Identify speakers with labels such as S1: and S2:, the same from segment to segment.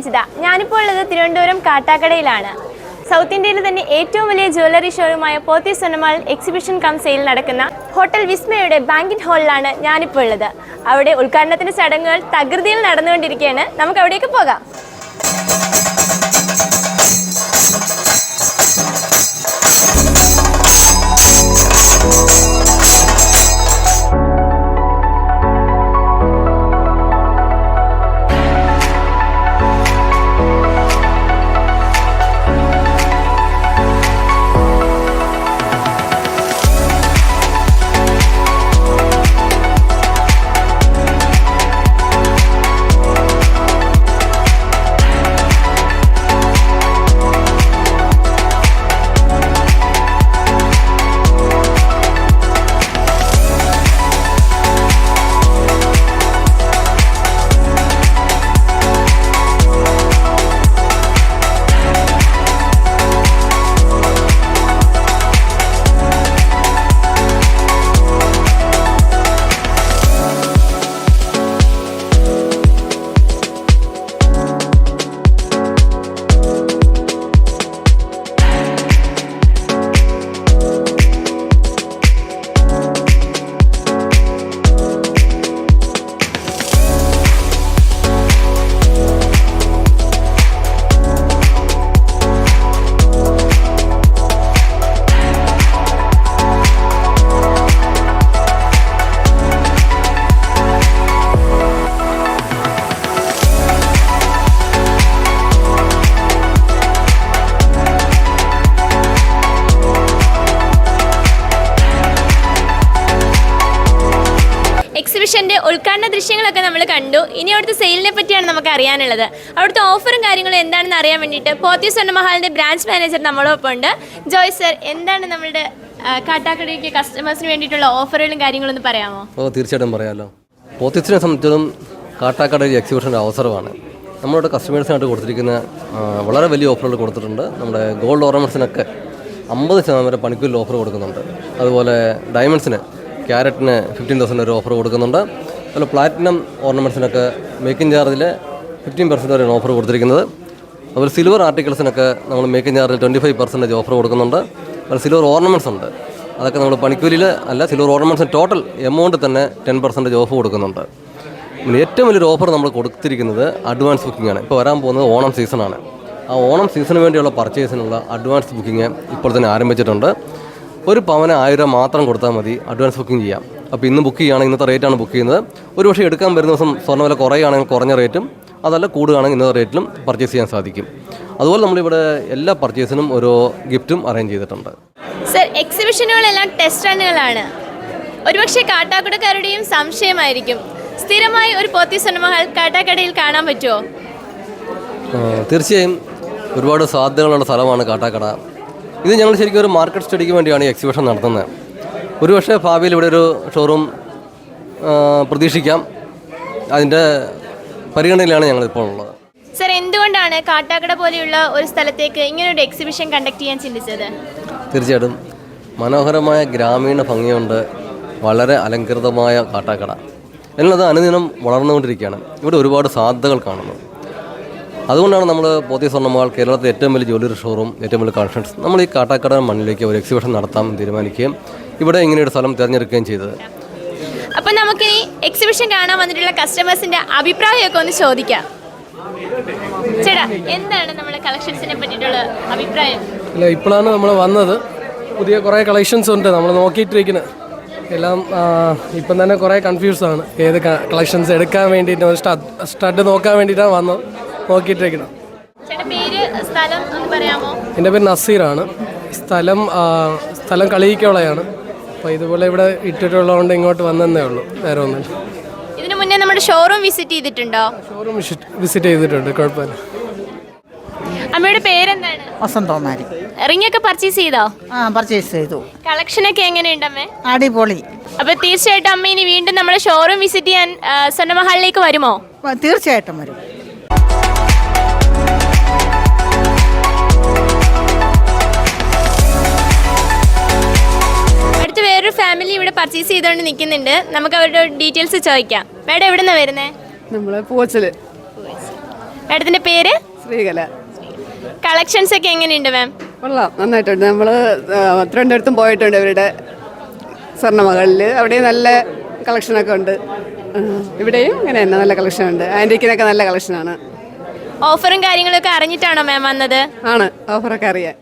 S1: രജിത ഞാനിപ്പോൾ ഉള്ളത് തിരുവനന്തപുരം കാട്ടാക്കടയിലാണ്. സൗത്ത് ഇന്ത്യയിലെ തന്നെ ഏറ്റവും വലിയ jewellery ഷോയുമായ Pothys Swarnamahal exhibition cum sale നടക്കുന്ന ഹോട്ടൽ വിസ്മയുടെ ബാങ്കിൻ ഹാളിലാണ് ഞാനിപ്പോൾ ഉള്ളത്. അവിടെ ഉദ്ഘാടനത്തിന്റെ ചടങ്ങുകൾ തകൃതിയിൽ നടന്നുകൊണ്ടിരിക്കുകയാണ്. നമുക്ക് അവിടേക്ക് പോകാം. ഉദ്ഘാടന ദൃശ്യങ്ങളൊക്കെ നമ്മൾ കണ്ടു. ഇനി അവിടുത്തെ സെയിലിനെ പറ്റിയാണ് നമുക്ക് അറിയാനുള്ളത്. അവിടുത്തെ ഓഫറും കാര്യങ്ങളും എന്താണെന്ന് അറിയാൻ വേണ്ടിയിട്ട് പോത്തി സ്വർണമഹാലിന്റെ ബ്രാഞ്ച് മാനേജർ നമ്മളൊപ്പം ഉണ്ട്. ജോയ് സർ എന്താണ് നമ്മുടെ ആ, കാട്ടാക്കടയ്ക്ക് കസ്റ്റമേഴ്സിന് വേണ്ടിയിട്ടുള്ള ഓഫറുകളും കാര്യങ്ങളും ഒന്ന് പറയാമോ?
S2: ഓ തീർച്ചയായിട്ടും പറയാമല്ലോ പോത്തിസിനെ സംബന്ധിച്ചതും കാട്ടാക്കട ഒരു എക്സിബിഷന്റെ അവസരമാണ്. നമ്മളുടെ കസ്റ്റമേഴ്സിനായിട്ട് കൊടുത്തിരിക്കുന്ന വളരെ വലിയ ഓഫറുകൾ കൊടുത്തിട്ടുണ്ട്. നമ്മുടെ ഗോൾഡ് ഓർണമെന്റ്സിനൊക്കെ അമ്പത് ശതമാനം വരെ പണിക്കൂലിൽ ഓഫർ കൊടുക്കുന്നുണ്ട്. അതുപോലെ ഡയമണ്ട്സിന് ക്യാരറ്റിന് ഫിഫ്റ്റീൻ തൗസൻഡ് വരെ ഓഫർ കൊടുക്കുന്നുണ്ട്. അതുപോലെ പ്ലാറ്റിനം ഓർണമെന്റ്സിനൊക്കെ മേക്കിംഗ് ചാർജിൽ ഫിഫ്റ്റീൻ പെർസെന്റ് വരെയാണ് ഓഫർ കൊടുത്തിരിക്കുന്നത്. അതുപോലെ സിൽവർ ആർട്ടിക്കിൾസിനൊക്കെ നമ്മൾ മേക്കിംഗ് ചാർജിൽ ട്വന്റി ഫൈവ് പെർസെന്റേജ് ഓഫർ കൊടുക്കുന്നുണ്ട്. അതുപോലെ സിൽവർ ഓർണമെന്റ്സ് ഉണ്ട്. അതൊക്കെ നമ്മൾ പണിക്കൂലിയിൽ അല്ല സിൽവർ ഓർണമെന്റ്സ് ടോട്ടൽ എമൗണ്ട് തന്നെ ടെൻ പെർസെന്റേജ് ഓഫ് കൊടുക്കുന്നുണ്ട്. ഏറ്റവും വലിയൊരു ഓഫർ നമ്മൾ കൊടുത്തിരിക്കുന്നത് അഡ്വാൻസ് ബുക്കിംഗ് ആണ്. ഇപ്പോൾ വരാൻ പോകുന്നത് ഓണം സീസണാണ് ആ ഓണം സീസണിന് വേണ്ടിയുള്ള പർച്ചേസിനുള്ള അഡ്വാൻസ് ബുക്കിംഗ് ഇപ്പോൾ തന്നെ ആരംഭിച്ചിട്ടുണ്ട്. ഒരു പവന് ആയിരം മാത്രം കൊടുത്താൽ മതി അഡ്വാൻസ് ബുക്കിംഗ് ചെയ്യാം അപ്പോൾ ഇന്ന് ബുക്ക് ചെയ്യുകയാണെങ്കിൽ ഇന്നത്തെ റേറ്റാണ് ബുക്ക് ചെയ്യുന്നത്. ഒരു പക്ഷേ എടുക്കാൻ വരുന്ന ദിവസം സ്വർണവില കുറയുകയാണെങ്കിൽ കുറഞ്ഞ റേറ്റും അതല്ല കൂടുകയാണെങ്കിൽ ഇന്നത്തെ റേറ്റിലും പർച്ചേസ് ചെയ്യാൻ സാധിക്കും. അതുപോലെ നമ്മളിവിടെ എല്ലാ പർച്ചേസിനും ഓരോ ഗിഫ്റ്റും അറേഞ്ച് ചെയ്തിട്ടുണ്ട്.
S1: സർ എക്സിബിഷനുകളെല്ലാം ടെസ്റ്റ് റണ്ണുകളാണ് ഒരുപക്ഷെ കാട്ടാക്കടക്കാരുടെയും സംശയമായിരിക്കും. സ്ഥിരമായി ഒരു പോത്തി സ്വർണമഹൽ കാട്ടാക്കടയിൽ കാണാൻ പറ്റുമോ?
S2: തീർച്ചയായും ഒരുപാട് സാധ്യതകളുള്ള സ്ഥലമാണ് കാട്ടാക്കട. ഇത് ഞങ്ങൾ ശരിക്കും ഒരു മാർക്കറ്റ് സ്റ്റഡിക്ക് വേണ്ടിയാണ് എക്സിബിഷൻ നടത്തുന്നത്. ഒരുപക്ഷെ ഭാവിയിൽ ഇവിടെ ഒരു ഷോറൂം പ്രതീക്ഷിക്കാം. അതിന്റെ പരിഗണനയിലാണ് ഞങ്ങളിപ്പോൾ ഉള്ളത്.
S1: സർ എന്തുകൊണ്ടാണ് കാട്ടാക്കട പോലെയുള്ള ഒരു സ്ഥലത്തേക്ക് ഇങ്ങനൊരു എക്സിബിഷൻ കണ്ടക്ട് ചെയ്യാൻ ചിന്തിച്ചത്?
S2: തീർച്ചയായിട്ടും മനോഹരമായ ഗ്രാമീണ ഭംഗിയുണ്ട്. വളരെ അലങ്കൃതമായ കാട്ടാക്കട. എന്നുള്ളത് അനുദിനം വളർന്നുകൊണ്ടിരിക്കുകയാണ്. ഇവിടെ ഒരുപാട് സാധ്യതകൾ കാണുന്നു. അതുകൊണ്ടാണ് നമ്മൾ പോത്തി സ്വർണമാൾ കേരളത്തിലെ ഏറ്റവും വലിയ ജ്വല്ലറി ഷോറൂം ഏറ്റവും വലിയ കളക്ഷൻസ് നമ്മൾ ഈ കാട്ടാക്കട മണ്ണിലേക്ക് ഒരു എക്സിബിഷൻ നടത്താൻ തീരുമാനിക്കുകയും ഇവിടെ ഇങ്ങനെയൊരു സ്ഥലം തിരഞ്ഞെടുക്കുകയും ചെയ്തത്.
S1: അപ്പോൾ നമുക്കിനി എക്സിബിഷൻ കാണാൻ വന്നിട്ടുള്ള കസ്റ്റമേഴ്സിന്റെ അഭിപ്രായമൊക്കെ ഒന്ന് ചോദിക്കാം. ചേട്ടാ എന്താണ് നമ്മുടെ കളക്ഷൻസിനെ പറ്റിയിട്ടുള്ള അഭിപ്രായം?
S3: ഇല്ല ഇപ്പോഴാണ് നമ്മൾ വന്നത്. പുതിയ കുറേ കളക്ഷൻസ് ഉണ്ട് നമ്മൾ നോക്കിയിട്ടിരിക്കുന്നത് എല്ലാം ഇപ്പം തന്നെ കുറേ കൺഫ്യൂസ് ആണ്. ഏത് കളക്ഷൻസ് എടുക്കാൻ വേണ്ടിയിട്ട് സ്റ്റഡ് സ്റ്റഡ് നോക്കാൻ വേണ്ടിയിട്ടാണ് വന്നത്. നോക്കിയിട്ടിരിക്കുന്നത്
S1: എന്റെ പേര്
S3: നസീറാണ്. സ്ഥലം സ്ഥലം കളിയിക്കോളയാണ്. അപ്പോൾ ഇതുപോലെ ഇവിടെ ഇട്ടിട്ടുള്ളതുകൊണ്ട് ഇങ്ങോട്ട് വന്നതേ ഉള്ളൂ. വേറെ ഒന്നും
S1: ഇതിനു മുന്നേ നമ്മുടെ ഷോറൂം വിസിറ്റ് ചെയ്തിട്ടുണ്ടോ?
S3: ഷോറൂം വിസിറ്റ് ചെയ്തിട്ടുണ്ട്. കുഴപ്പമില്ല.
S1: അമ്മയുടെ പേരെന്താണ്?
S4: വസന്തകുമാരി
S1: റിംഗ് ഒക്കെ പർച്ചേസ് ചെയ്തോ?
S4: ആ പർച്ചേസ് ചെയ്തു.
S1: കളക്ഷൻ ഒക്കെ എങ്ങനെയുണ്ട് അമ്മേ?
S4: അടിപൊളി.
S1: അപ്പൊ തീർച്ചയായിട്ടും അമ്മ ഇനി വീണ്ടും നമ്മുടെ ഷോറൂം വിസിറ്റ് ചെയ്യാൻ ആ, സ്വർണമഹലിലേക്ക് വരുമോ?
S4: തീർച്ചയായിട്ടും വരും.
S1: ഫാമിലി ഇവിടെ പർച്ചേസ് ചെയ്തുകൊണ്ട് നിൽക്കുന്നുണ്ട് നമുക്ക് അവരുടെ ഡീറ്റെയിൽസ് ചോദിക്കാം. മേഡം എവിടെ നിന്നാണ് വരുന്നത്
S5: നമ്മളെ പൂച്ചൽ.
S1: മാഡത്തിന്റെ പേര്?
S5: ശ്രീകല.
S1: കളക്ഷൻസ് ഒക്കെ എങ്ങനെയുണ്ട് മാം
S5: കൊള്ളാം. നന്നായിട്ടുണ്ട്. നമ്മൾ തിരുവനന്തപുരത്തും പോയിട്ടുണ്ട് ഇവരുടെ സ്വർണമകളിൽ അവിടെ നല്ല കളക്ഷൻ ഒക്കെ ഉണ്ട്. ഇവിടെയും ഇങ്ങനെ തന്നെ നല്ല കളക്ഷൻ ഉണ്ട്. ആന്റിക്കിനൊക്കെ നല്ല കളക്ഷനാണ്
S1: ഓഫറും കാര്യങ്ങളൊക്കെ അറിഞ്ഞിട്ടാണോ മാം വന്നത്?
S5: ആണ്. ഓഫറൊക്കെ അറിയാം.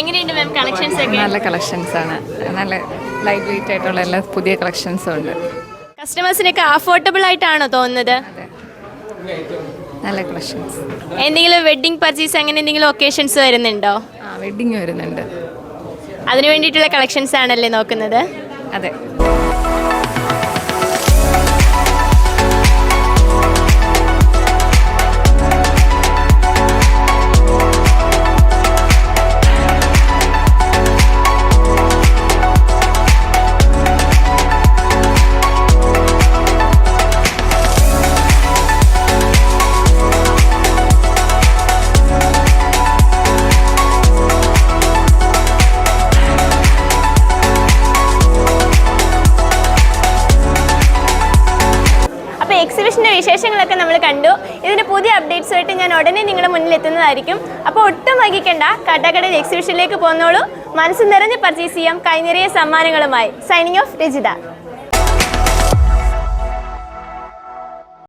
S1: എങ്ങനെയുണ്ട് മാം കളക്ഷൻസ് ഒക്കെ?
S6: നല്ല കളക്ഷൻസ് ആണ്. നല്ല ലൈറ്റ് വെയിറ്റ് ആയിട്ടുള്ള എല്ലാ പുതിയ കളക്ഷൻസും ഉണ്ട്.
S1: കസ്റ്റമേഴ്സിനൊക്കെ അഫോർഡബിൾ ആയിട്ടാണോ തോന്നുന്നത്?
S6: നല്ല കളക്ഷൻസ്
S1: എന്തെങ്കിലും വെഡിങ് പർച്ചേസ് അങ്ങനെ എന്തെങ്കിലും ഒക്കേഷൻസ് വരുന്നുണ്ടോ?
S6: ആ വെഡിങ് വരുന്നുണ്ട്.
S1: അതിനു വേണ്ടിയിട്ടുള്ള കളക്ഷൻസ് ആണല്ലേ നോക്കുന്നത്?
S6: അതെ.
S1: വിശേഷങ്ങളൊക്കെ നമ്മൾ കണ്ടു. ഇതിന്റെ പുതിയ അപ്ഡേറ്റ്സുമായിട്ട് ഞാൻ ഉടനെ നിങ്ങളുടെ മുന്നിൽ എത്തുന്നതായിരിക്കും. അപ്പോൾ ഒട്ടും വൈകിക്കേണ്ട കാട്ടാക്കടയിൽ എക്സിബിഷനിലേക്ക് പോന്നോളൂ മനസ്സ് നിറഞ്ഞ് പർച്ചേസ് ചെയ്യാം. കൈനിറിയ സമ്മാനങ്ങളുമായി. Signing off Rajitha.